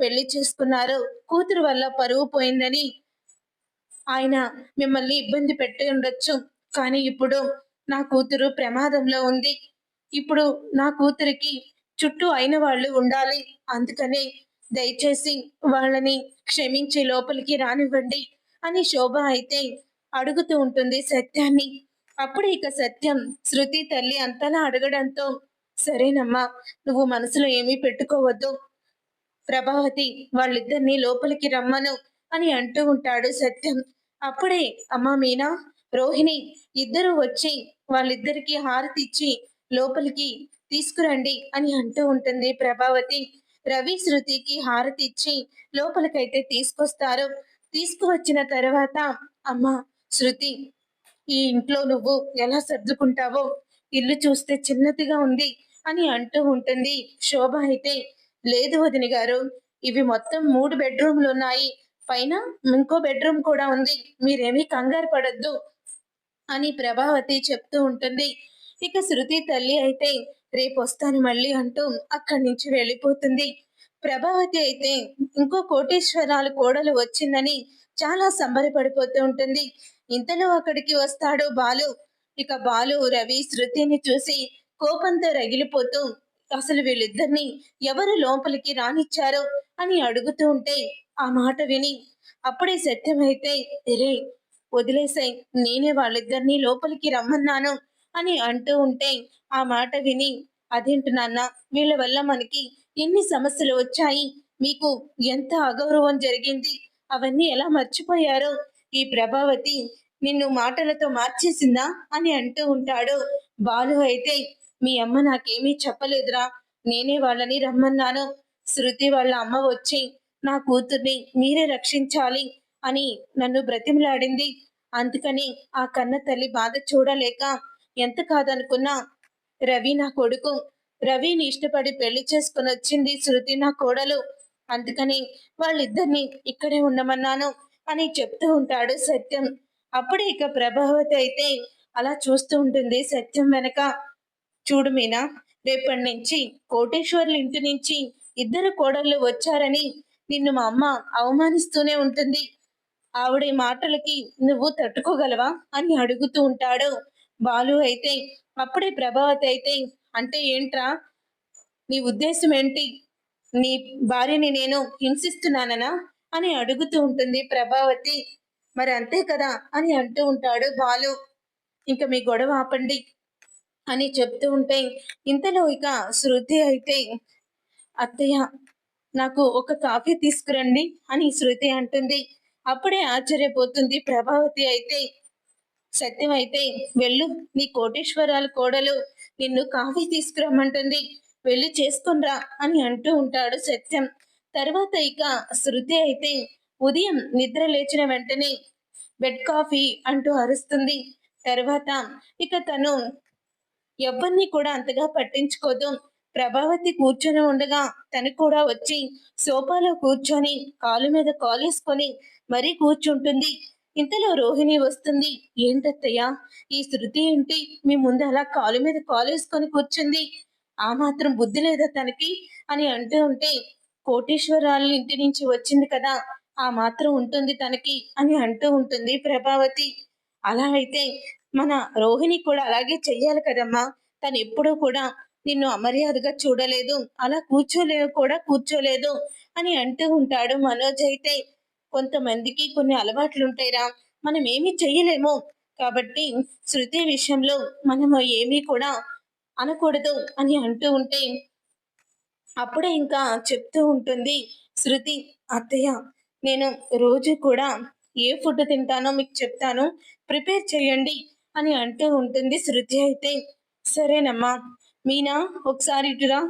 పెళ్ళి చేసుకున్నారు. కూతురు వల్ల పరువు పోయిందని ఆయన మిమ్మల్ని ఇబ్బంది పెట్టి ఉండొచ్చు. కానీ ఇప్పుడు నా కూతురు ప్రమాదంలో ఉంది. ఇప్పుడు నా కూతురికి చుట్టూ అయిన వాళ్ళు ఉండాలి. అందుకనే దయచేసి వాళ్ళని క్షమించి లోపలికి రానివ్వండి అని శోభ అయితే అడుగుతూ ఉంటుంది సత్యాన్ని. అప్పుడు ఇక సత్యం శృతి తల్లి అంతలా అడగడంతో సరేనమ్మా నువ్వు మనసులో ఏమీ పెట్టుకోవద్దు. ప్రభావతి వాళ్ళిద్దరిని లోపలికి రమ్మను అని అంటూ ఉంటాడు సత్యం. అప్పుడే అమ్మా మీనా రోహిణి ఇద్దరు వచ్చి వాళ్ళిద్దరికి హారతి ఇచ్చి లోపలికి తీసుకురండి అని అంటూ ఉంటుంది ప్రభావతి. రవి శృతికి హారతి ఇచ్చి లోపలికైతే తీసుకొస్తారు. తీసుకువచ్చిన తర్వాత అమ్మా శృతి ఈ ఇంట్లో నువ్వు ఎలా సర్దుకుంటావో? ఇల్లు చూస్తే చిన్నదిగా ఉంది అని అంటూ ఉంటుంది. శోభ అయితే లేదు వదిన గారు ఇవి మొత్తం మూడు బెడ్రూమ్లు ఉన్నాయి పైన ఇంకో బెడ్రూమ్ కూడా ఉంది. మీరేమీ కంగారు పడద్దు అని ప్రభావతి చెప్తూ ఉంటుంది. ఇక శృతి తల్లి అయితే రేపు వస్తాను మళ్ళీ అంటూ అక్కడి నుంచి వెళ్ళిపోతుంది. ప్రభావతి అయితే ఇంకో కోటేశ్వరాలు కోడలు వచ్చిందని చాలా సంబరపడిపోతూ ఉంటుంది. ఇంతలో అక్కడికి వస్తాడు బాలు. ఇక బాలు రవి శృతిని చూసి కోపంతో రగిలిపోతూ అసలు వీళ్ళిద్దరిని ఎవరు లోపలికి రానిచ్చారో అని అడుగుతూ ఉంటే ఆ మాట విని అప్పుడే సత్యమైతే రే వదిలేసాయి నేనే వాళ్ళిద్దరిని లోపలికి రమ్మన్నాను అని అంటూ ఉంటే ఆ మాట విని అదేంటి నాన్న వీళ్ళ వల్ల మనకి ఎన్ని సమస్యలు వచ్చాయి? మీకు ఎంత అగౌరవం జరిగింది? అవన్నీ ఎలా మర్చిపోయారో? ఈ ప్రభావతి నిన్ను మాటలతో మార్చేసిందా? అని అంటూ ఉంటాడు. బాలు అయితే మీ అమ్మ నాకేమీ చెప్పలేదురా. నేనే వాళ్ళని రమ్మన్నాను. శృతి వాళ్ళ అమ్మ వచ్చి నా కూతుర్ని మీరే రక్షించాలి అని నన్ను బ్రతిమలాడింది. అందుకని ఆ కన్న తల్లి బాధ చూడలేక ఎంత కాదనుకున్నా రవి నా కొడుకు. రవిని ఇష్టపడి పెళ్ళి చేసుకుని వచ్చింది శృతి నా కోడలు. అందుకని వాళ్ళిద్దరిని ఇక్కడే ఉండమన్నాను అని చెప్తూ ఉంటాడు సత్యం. అప్పుడే ఇక ప్రభావతి అయితే అలా చూస్తూ ఉంటుంది సత్యం వెనక. చూడు మీనా రేపటి నుంచి కోటేశ్వర్ల ఇంటి నుంచి ఇద్దరు కోడళ్ళు వచ్చారని నిన్ను మా అమ్మ అవమానిస్తూనే ఉంటుంది. ఆవిడ మాటలకి నువ్వు తట్టుకోగలవా అని అడుగుతూ ఉంటాడు. బాలు అయితే అప్పుడే ప్రభావతి అయితే అంటే ఏంట్రా నీ ఉద్దేశం ఏంటి నీ భార్యని నేను హింసిస్తున్నాననా? అని అడుగుతూ ఉంటుంది ప్రభావతి. మరి అంతే కదా అని అంటూ ఉంటాడు బాలు. ఇంకా మీ గొడవ ఆపండి. అని చెప్తూ ఉంటే ఇంతలో ఇక శృతి అయితే అత్తయ్య నాకు ఒక కాఫీ తీసుకురండి అని శృతి అంటుంది. అప్పుడే ఆశ్చర్యపోతుంది ప్రభావతి అయితే. సత్యం అయితే వెళ్ళు నీ కోటేశ్వరాల కోడలు నిన్ను కాఫీ తీసుకురమ్మంటుంది. వెళ్ళి చేసుకునిరా అని అంటూ ఉంటాడు సత్యం. తర్వాత ఇక శృతి అయితే ఉదయం నిద్ర లేచిన వెంటనే బెడ్ కాఫీ అంటూ అరుస్తుంది. తర్వాత ఇక తను ఎవరిని కూడా అంతగా పట్టించుకోదు. ప్రభావతి కూర్చొని ఉండగా తను కూడా వచ్చి సోఫాలో కూర్చొని కాలు మీద కాలేసుకొని మరీ కూర్చుంటుంది. ఇంతలో రోహిణి వస్తుంది. ఏంటత్తయ్యా ఈ శృతి ఏంటి? మీ ముందు అలా కాలు మీద కాలేసుకొని కూర్చుంది. ఆ మాత్రం బుద్ధి లేదా తనకి? అని అంటూ ఉంటే కోటేశ్వరాల ఇంటి నుంచి వచ్చింది కదా ఆ మాత్రం ఉంటుంది తనకి అని అంటూ ఉంటుంది ప్రభావతి. అలా అయితే మన రోహిణి కూడా అలాగే చెయ్యాలి కదమ్మా. తను ఎప్పుడూ కూడా నిన్ను అమర్యాదగా చూడలేదు అలా కూర్చోలేవు కూడా కూర్చోలేదు అని అంటూ ఉంటాడు మనోజ్ అయితే. కొంతమందికి కొన్ని అలవాట్లు ఉంటాయిరా మనం ఏమీ చెయ్యలేము. కాబట్టి శృతి విషయంలో మనము ఏమీ కూడా అనకూడదు అని అంటూ ఉంటే అప్పుడే ఇంకా చెప్తూ ఉంటుంది శృతి అత్తయ్య నేను రోజు కూడా ఏ ఫుడ్ తింటానో మీకు చెప్తాను. ప్రిపేర్ చేయండి అని అంటూ ఉంటుంది శృతి అయితే. సరేనమ్మా మీనా ఒకసారి ఇటురా.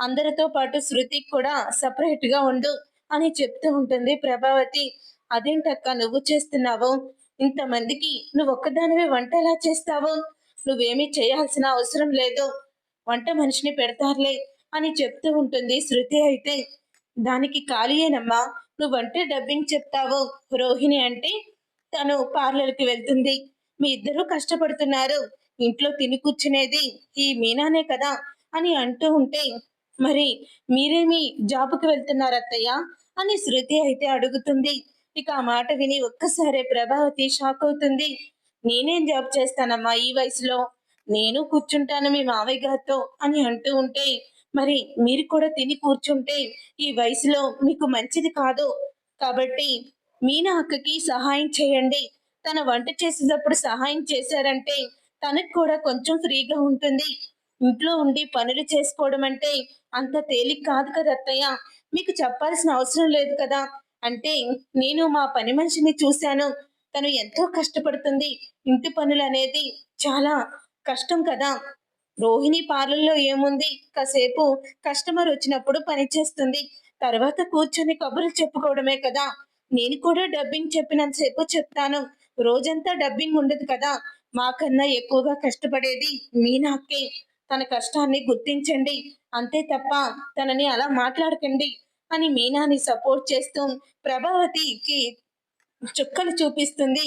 అందరితో పాటు శృతికి కూడా సపరేట్గా ఉండు అని చెప్తూ ఉంటుంది ప్రభావతి. అదేంటక్క నువ్వు చేస్తున్నావు? ఇంతమందికి నువ్వు ఒక్కదానివే వంట ఎలా చేస్తావు? నువ్వేమీ చేయాల్సిన అవసరం లేదు. వంట మనిషిని పెడతారులే అని చెప్తూ ఉంటుంది శృతి అయితే. దానికి ఖాళీయేనమ్మా నువ్వంటే డబ్బింగ్ చెప్తావు? రోహిణి అంటే తను పార్లర్కి వెళ్తుంది. మీ ఇద్దరూ కష్టపడుతున్నారు. ఇంట్లో తిని కూర్చునేది ఈ మీనానే కదా? అని అంటూ ఉంటే మరి మీరేమి జాబుకి వెళ్తున్నారు అత్తయ్య? అని శృతి అయితే అడుగుతుంది. ఇక ఆ మాట విని ఒక్కసారే ప్రభావతి షాక్ అవుతుంది. నేనేం జాబ్ చేస్తానమ్మా ఈ వయసులో? నేను కూర్చుంటాను మీ మావయ్య గారితో అని అంటూ ఉంటే మరి మీరు కూడా తిని కూర్చుంటే ఈ వయసులో మీకు మంచిది కాదు. కాబట్టి మీనా అక్కకి సహాయం చేయండి. తన వంట చేసేటప్పుడు సహాయం చేశారంటే తనకు కూడా కొంచెం ఫ్రీగా ఉంటుంది. ఇంట్లో ఉండి పనులు చేసుకోవడం అంటే అంత తేలిక కాదు కదా అత్తయ్య. మీకు చెప్పాల్సిన అవసరం లేదు కదా. అంటే నేను మా పని మనిషిని చూశాను. తను ఎంతో కష్టపడుతుంది. ఇంటి పనులు అనేది చాలా కష్టం కదా. రోహిణి పార్లర్లో ఏముంది? కాసేపు కస్టమర్ వచ్చినప్పుడు పనిచేస్తుంది తర్వాత కూర్చొని కబుర్లు చెప్పుకోవడమే కదా. నేను కూడా డబ్బింగ్ చెప్పినంతసేపు చెప్తాను. రోజంతా డబ్బింగ్ ఉండదు కదా. మాకన్నా ఎక్కువగా కష్టపడేది మీనాకే తన కష్టాన్ని గుర్తించండి. అంతే తప్ప తనని అలా మాట్లాడకండి అని మీనాని సపోర్ట్ చేస్తూ ప్రభావతికి చుక్కలు చూపిస్తుంది.